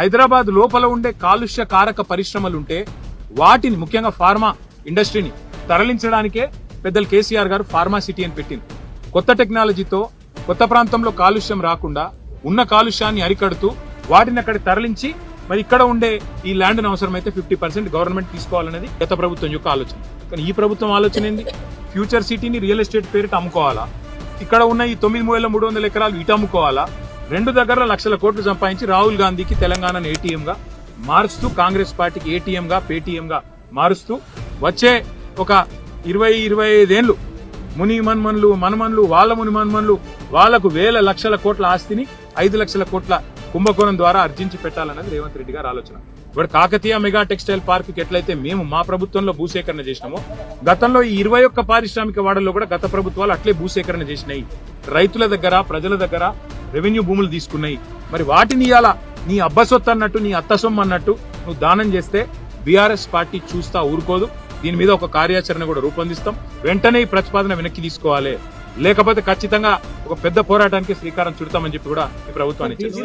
హైదరాబాద్ లోపల ఉండే కాలుష్య కారక పరిశ్రమలుంటే వాటిని ముఖ్యంగా ఫార్మా ఇండస్ట్రీని తరలించడానికే పెద్దలు కేసీఆర్ గారు ఫార్మా సిటీ అని పెట్టింది. కొత్త టెక్నాలజీతో కొత్త ప్రాంతంలో కాలుష్యం రాకుండా ఉన్న కాలుష్యాన్ని అరికడుతూ వాటిని అక్కడ తరలించి మరి ఇక్కడ ఉండే ఈ ల్యాండ్ అవసరమైతే ఫిఫ్టీ పర్సెంట్ గవర్నమెంట్ తీసుకోవాలనేది గత ప్రభుత్వం యొక్క ఆలోచన. కానీ ఈ ప్రభుత్వం ఆలోచన ఏంది? ఫ్యూచర్ సిటీని రియల్ ఎస్టేట్ పేరిట అమ్ముకోవాలా? ఇక్కడ ఉన్న ఈ తొమ్మిది వేల మూడు వందల ఎకరాలు ఇటు అమ్ముకోవాలా? రెండు దగ్గర లక్షల కోట్లు సంపాదించి రాహుల్ గాంధీకి తెలంగాణను ఏటీఎంగా మారుస్తూ కాంగ్రెస్ పార్టీకి ఏటీఎంగా పేటీఎంగా మారుస్తూ వచ్చే ఒక ఇరవై ఇరవై ఐదేళ్ళు ముని మన్మన్లు మనమన్లు వాళ్ళ ముని మన్మన్లు వాళ్ళకు వేల లక్షల కోట్ల ఆస్తిని ఐదు లక్షల కోట్ల కుంభకోణం ద్వారా అర్జించి పెట్టాలన్నది రేవంత్ రెడ్డి గారి ఆలోచన. ఇప్పుడు కాకతీయ మెగా టెక్స్టైల్ పార్క్ ఎట్లయితే మేము మా ప్రభుత్వంలో భూసేకరణ చేసినామో గతంలో ఈ ఇరవై ఒక్క పారిశ్రామిక వాడల్లో కూడా గత ప్రభుత్వాలు అట్లే భూసేకరణ చేసినాయి. రైతుల దగ్గర ప్రజల దగ్గర రెవెన్యూ భూములు తీసుకున్నాయి. మరి వాటిని ఇవాళ నీ అబ్బసొత్తు అన్నట్టు నీ అత్తసొమ్మ అన్నట్టు నువ్వు దానం చేస్తే బీఆర్ఎస్ పార్టీ చూస్తా ఊరుకోదు. దీని మీద ఒక కార్యాచరణ కూడా రూపొందిస్తాం. వెంటనే ఈ ప్రతిపాదన వెనక్కి తీసుకోవాలి. లేకపోతే ఖచ్చితంగా ఒక పెద్ద పోరాటానికి శ్రీకారం చుడతామని చెప్పి కూడా ఈ ప్రభుత్వాన్ని